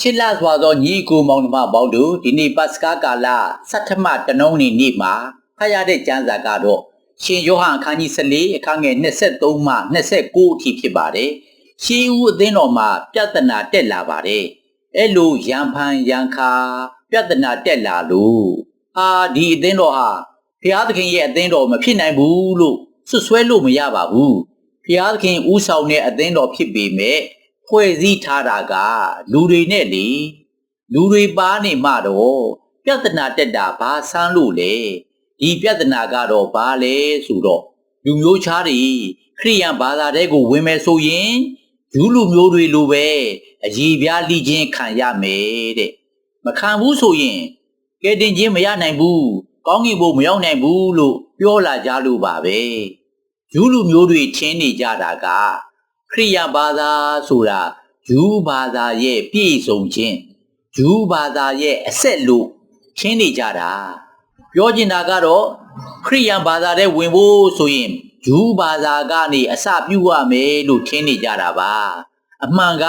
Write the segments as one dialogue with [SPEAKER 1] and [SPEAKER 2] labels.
[SPEAKER 1] ချစ်လစွာသောညီအကိုမောင်နှမပေါင်းတို့ဒီနေ့ပတ်စကားကာလစတ္ထမတနုံးနေ့နေ့မှာဖတ်ရတဲ့ကျမ်းစာကတော့ရှင်ယောဟန်အခန်းကြီး14အခန်းငယ်23မှ29အထိဖြစ်ပါတယ်။ရှေးဦးအသင်းတော်မှာ ပြဿနာတက်လာပါတယ်။အဲ့လိုရံဖန်ရံခါပြဿနာတက်လာလို့အာဒီအသင်းတော်ဟာဘုရားသခင်ရဲ့အသင်းတော်မဖြစ်နိုင်ဘူးလို့ဆွဆွဲလို့မရပါဘူး။ဘုရားသခင်ဥဆောင်တဲ့အသင်းတော်ဖြစ်ပေမဲ့ ဖွဲ့စည်းထားတာက လူတွေနဲ့လေလူတွေပါနေမှတော့ပြဿနာတက်တာဘာဆန်းလို့လဲဒီပြဿနာကတော့ဘာလဲဆိုတော့လူမျိုးခြားတွေခရိယန်ဘာသာတဲ့ကိုဝင်မယ်ဆိုရင်ယူလူမျိုးတွေလိုပဲအကြီးပြားလိချင်းခံရမယ်တဲ့မခံဘူးဆိုရင်ကဲတင်ချင်းမရနိုင်ဘူးကောင်းကင်ဘုံမရောက်နိုင်ဘူးလို့ပြောလာကြလို့ပါပဲယူလူမျိုးတွေချင်းနေကြတာက ခရိယာဘာသာဆိုတာဂျူးဘာသာရဲ့ပြည့်စုံခြင်းဂျူးဘာသာရဲ့အဆက်လို့ရှင်းနေကြတာပြောချင်တာကတော့ခရိယန်ဘာသာတဲ့ဝင်ဖို့ဆိုရင်ဂျူးဘာသာကနေအစပြုရမယ်လို့ထင်နေကြတာပါအမှန်က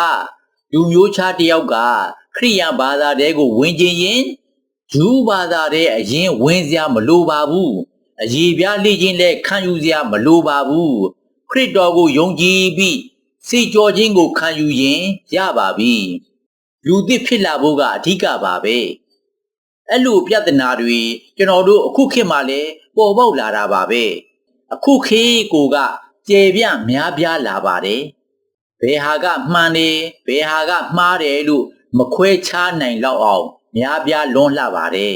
[SPEAKER 1] လူမျိုးခြားတစ်ယောက်ကခရိယန်ဘာသာတဲ့ကိုဝင်ခြင်းရင်ဂျူးဘာသာတဲ့အရင်ဝင်စရာမလိုပါဘူးအကြီးပြားလေ့ခြင်းလည်းခံယူစရာမလိုပါဘူးခ ရစ်တော်ကိုယုံကြည်ပြီးစေကြောခြင်းကိုခံယူရင်ရပါပြီလူသစ်ဖြစ်လာဖို့ကအဓိကပါပဲအဲ့လိုပြဿနာတွေကျွန်တော်တို့အခုခေတ်မှာလည်းပေါ်ပေါက်လာတာပါပဲအခုခေတ်ကိုကကျေပြန့်များပြားလာပါတယ်ဘယ်ဟာကမှန်တယ်ဘယ်ဟာကမှားတယ်လို့မခွဲခြားနိုင်တော့အောင် များပြားလွန်းလှပါတယ်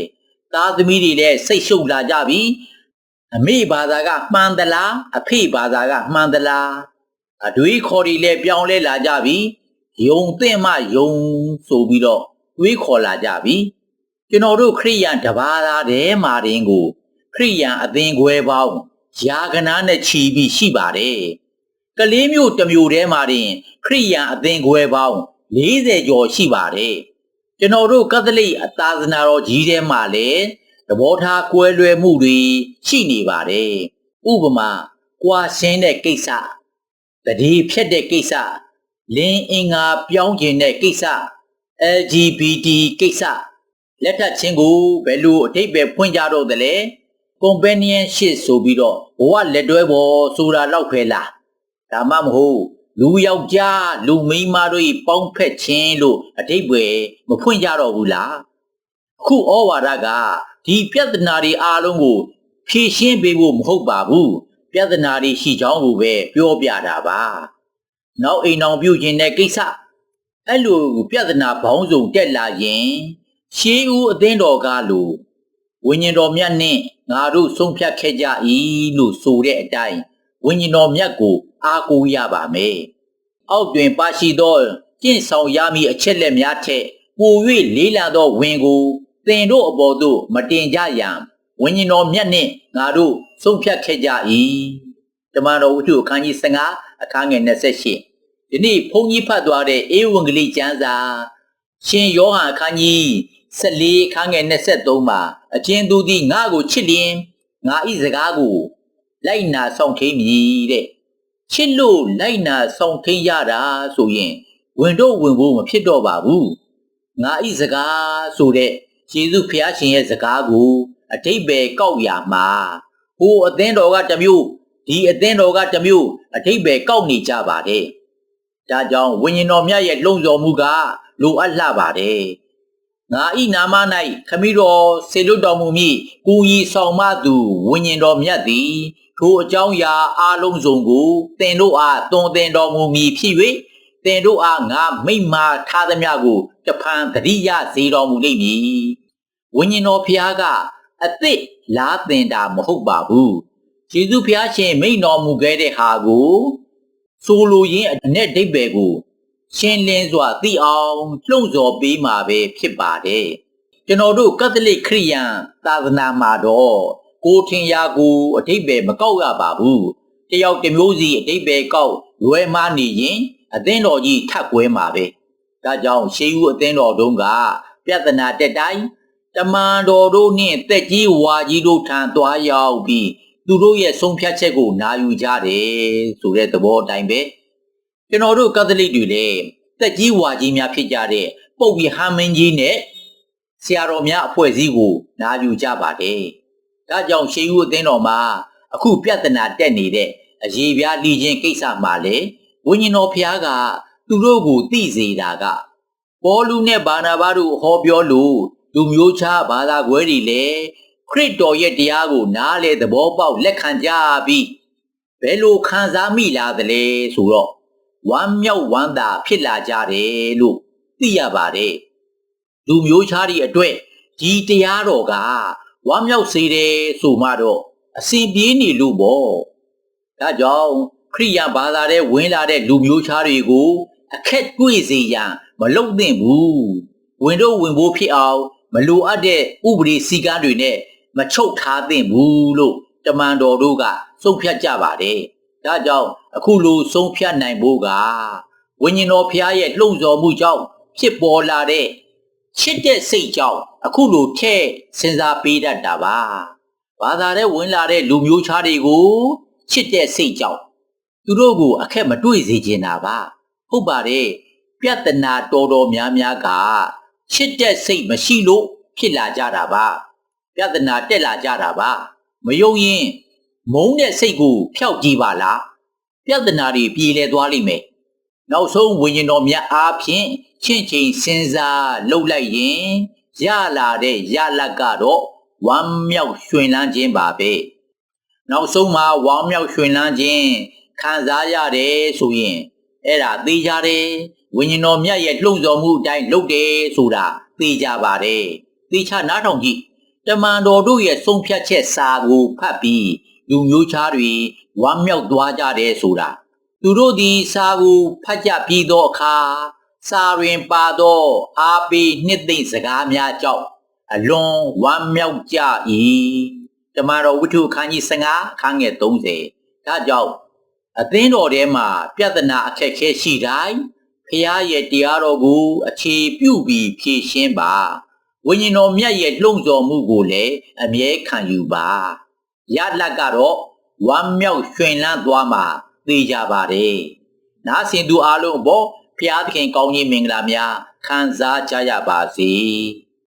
[SPEAKER 1] သားသမီးတွေလည်းစိတ်ရှုပ်လာကြပြီ အမေဘာသာကမှန်သလားအဖေဘာသာကမှန်သလားအတွေးခေါ်တွေလည်းပြောင်းလဲလာကြပြီယုံသင့်မှယုံဆိုပြီးတော့တွေးခေါ်လာကြပြီကျွန်တော်တို့ခရိယန်တပါးသားတဲမာတင်ကိုခရိယန်အသင်ခွဲပေါင်းယာကနာနဲ့ချီပြီးရှိပါတယ်ကလေးမျိုးတစ်မျိုးတဲမှာတင်ခရိယန်အသင်ခွဲပေါင်း40ကျော်ရှိပါတယ်ကျွန်တော်တို့ကက်သလိအသာသနာတော်ကြီးထဲမှာလည်း သဘောထားကွဲလွဲမှုတွေရှိနေပါတယ်ဥပမာကွာရှင်းတဲ့ကိစ္စတတိဖြတ်တဲ့ကိစ္စလင်းအင်္ဂါပြောင်းကျင်တဲ့ကိစ္စ LGBT ကိစ္စလက်ထပ်ချင်းကိုဘယ်လိုအထိပ္ပယ်ဖွင့်ကြတော့သလဲ companionship ဆိုပြီးတော့ဘဝလက်တွဲပေါ်ဆိုတာတော့ဖဲလားဒါမှမဟုတ်လူယောက်ျားလူမိန်းမတို့၏ပေါင်းဖက်ခြင်းလို့အထိပ္ပယ်မဖွင့်ကြတော့ဘူးလားအခုဩဝါဒက ဒီပြဿနာတွေအားလုံးကိုဖြေရှင်းပေးဖို့မဟုတ်ပါဘူးပြဿနာတွေရှိကြောင်းကိုပဲပြောပြတာပါနောက်အိမ်အောင်ပြုခြင်းတဲ့ကိစ္စအဲ့လိုပြဿနာဘောင်းစုံတက်လာရင်ရှေးဦးအသင်းတော်ကလို့ဝိညာဉ်တော်မြတ်နဲ့ငါတို့ဆုံးဖြတ်ခဲ့ကြ၏လို့ဆိုတဲ့အတိုင်းဝိညာဉ်တော်မြတ်ကို အားကိုးရပါမယ်အောက်တွင်ပါရှိသောကျင့်ဆောင်ရမည့်အချက်လက်များထက်ပို၍လေးလာသောဝင်ကို သင်တို့အပေါ်သို့ မတင်ကြရန်ဝိညာဉ်တော်မြတ်နှင့်ငါတို့ဆုံးဖြတ်ခဲ့ကြ၏တမန်တော်ဝတ္ထုအခန်းကြီး15အခန်းငယ်28ဒီနေ့ဘုန်းကြီးဖတ်သွားတဲ့ဧဝံဂေလိကျမ်းစာရှင်ယောဟန်အခန်းကြီး14အခန်းငယ်23မှာအချင်းသူသည်ငါ့ကိုချစ်လျင်ငါဤစကားကို လိုက်နာဆောင်ထိန်မည်တဲ့ချစ်လို့လိုက်နာဆောင်ထိန်ရတာဆိုရင်ဝင်တော့ဝင်ဖို့မဖြစ်တော့ပါဘူးငါဤစကားဆိုတဲ့ ယေရှုဖျားရှင်ရဲ့စကားကိုအတိတ်ပဲကောက်ရမှာဟိုအသင်းတော်ကတမျိုးဒီအသင်းတော်ကတမျိုးအတိတ်ပဲကောက်နေကြပါတယ်ဒါကြောင့်ဝိညာဉ်တော်မြတ်ရဲ့လုံဆော်မှုကလိုအပ်လှပါတယ်ငါဤနာမ၌ခမည်းတော်ဆေလွတ်တော်မူမည်ကိုကြီးဆောင်မသူဝိညာဉ်တော်မြတ်သည်ထိုအကြောင်းအရာအလုံးစုံကိုသင်တို့အားသွန်သင်တော်မူမည်ဖြစ်၍ သင်တို့အားငါမိမ့်မာထားသမျှကိုတဖန်တတိယစေတော်မူလိမ့်မည်ဝိညာဉ်တော်ဖျားကအသစ်လားသင်တာမဟုတ်ပါဘူးယေရှုဖျားရှင်မိန်တော်မူခဲ့တဲ့ဟာကိုဆိုလိုရင်းအ내ဒိဗ္ဗေကိုရှင်းလင်းစွာသိအောင်လှုံ့ဆော်ပေးမှာပဲဖြစ်ပါတယ်ကျွန်တော်တို့ကက်သလစ်ခရိယန်သာသနာမှာတော့ကိုထင်ရာကိုအတိတ်ပဲမကောက်ရပါဘူးတယောက်တစ်မျိုးစီအတိတ်ပဲကောက်လွယ်မနေရင် အသင်းတော်ကြီးထပ်ကွဲမှာပဲဒါကြောင့်ရှေးဦးအသင်းတော်တုန်းကပြဿနာတက်တိုင်းတမန်တော်တို့နှင့်တက်ကြီးဝါကြီးတို့ထံသွားရောက်ပြီးသူတို့ရဲ့ဆုံးဖြတ်ချက်ကိုနာယူကြတယ်ဆိုတဲ့သဘောအတိုင်းပဲကျွန်တော်တို့ကက်သလစ်တွေလည်းတက်ကြီးဝါကြီးများဖြစ်ကြတဲ့ပုပ်ပြီးဟမ်းမင်းကြီးနဲ့ဆရာတော်များအဖွဲ့အစည်းကိုနာယူကြပါတယ်။ဒါကြောင့်ရှေးဦးအသင်းတော်မှာအခုပြဿနာတက်နေတဲ့အရေးပြားလီချင်းကိစ္စမှာလေ ဝိညာဉ်တော်ဖျားကသူတို့ကိုသိစေတာကပေါ်လူနဲ့ဘာနာဘာတို့ဟောပြောလို့လူမျိုးခြားဘာသာကွဲတွေလည်းခရစ်တော်ရဲ့တရားကို နားလေသဘောပေါက်လက်ခံကြပြီးဘယ်လိုခံစားမိလာသလဲဆိုတော့ဝမ်းမြောက်ဝမ်းသာဖြစ်လာကြတယ်လို့သိရပါတယ်လူမျိုးခြားတွေအတွက်ဒီတရားတော်ကဝမ်းမြောက်စေတယ်ဆိုမှတော့အစဉ်ပြေးနေလို့ပေါ့ဒါကြောင့် ခရိယာဘာသာတဲ့ဝင်လာတဲ့လူမျိုးခြားတွေကို အခက်တွေ့စေရန်မလုပ်သင့်ဘူးဝင်တော့ဝင်ဖို့ဖြစ်အောင်မလိုအပ်တဲ့ဥပဒေစည်းကမ်းတွေနဲ့မချုပ်ထားသင့်ဘူးလို့တမန်တော်တို့ကဆုံးဖြတ်ကြပါတယ်ဒါကြောင့်အခုလိုဆုံးဖြတ်နိုင်ဖို့ကဝိညာဉ်တော်ဖျားရဲ့လှုံ့ဆော်မှုကြောင့်ဖြစ်ပေါ်လာတဲ့ချစ်တဲ့စိတ်ကြောင့်အခုလိုထဲ့စဉ်းစားပေးတတ်တာပါဘာသာတဲ့ဝင်လာတဲ့လူမျိုးခြားတွေကိုချစ်တဲ့စိတ်ကြောင့် သူတို့ကိုအခက်မတွေ့စေချင်တာပါဟုတ်ပါတယ်ပြဿနာတော်တော်များများကချစ်တဲ့စိတ်မရှိလို့ဖြစ်လာကြတာပါပြဿနာတက်လာကြတာပါမယုံရင်မုန်းတဲ့စိတ်ကိုဖျောက်ကြည့်ပါလားပြဿနာတွေပြေလည်သွားလိမ့်မယ်နောက်ဆုံးဝိညာဉ်တော်မြတ်အားဖြင့်ချင့်ချိန်စဉ်းစားလှုပ်လိုက်ရင်ရလာတဲ့ရလတ်ကတော့ဝမ်းမြောက်ရွှင်လန်းခြင်းပါပဲနောက်ဆုံးမှာဝမ်းမြောက်ရွှင်လန်းခြင်း ခံစားရတယ်ဆိုရင်အဲ့ဒါသိကြတယ်ဝိညာဉ်တော်မြတ်ရဲ့လှုံ့ဆော်မှုအတိုင်းလုပ်တယ်ဆိုတာသိကြပါတယ်သိချနားထောင်ကြည့်တမန်တော်တို့ရဲ့ဆုံးဖြတ်ချက်စာကိုဖတ်ပြီးလူမျိုးခြားတွေဝမ်းမြောက်သွားကြတယ်ဆိုတာသူတို့ဒီစာကိုဖတ်ကြပြီးသောအခါစာတွင်ပါသောအားပေးနှစ်သိမ့်စကားများကြောင့်အလွန်ဝမ်းမြောက်ကြ၏တမန်တော်ဝိထုခန်းကြီး15ခန်းငယ်30ဒါကြောင့် အသင်းတော်ထဲမှာ ပြဿနာအခက်အခဲရှိတိုင်းဖျားရဲ့တရားတော်ကို အခြေပြုပြီးဖြည့်ရှင်းပါဝိညာဉ်တော်မြတ်ရဲ့လှုံ့ဆော်မှုကိုလည်းအမြဲခံယူပါရလတ်ကတော့ဝမ်းမြောက်ရွှင်လန်းသွားမှာသိကြပါတယ်နားဆင်သူအားလုံးအပေါ်ဖျားသခင်ကောင်းကြီးမင်္ဂလာများခံစားကြရပါစေ။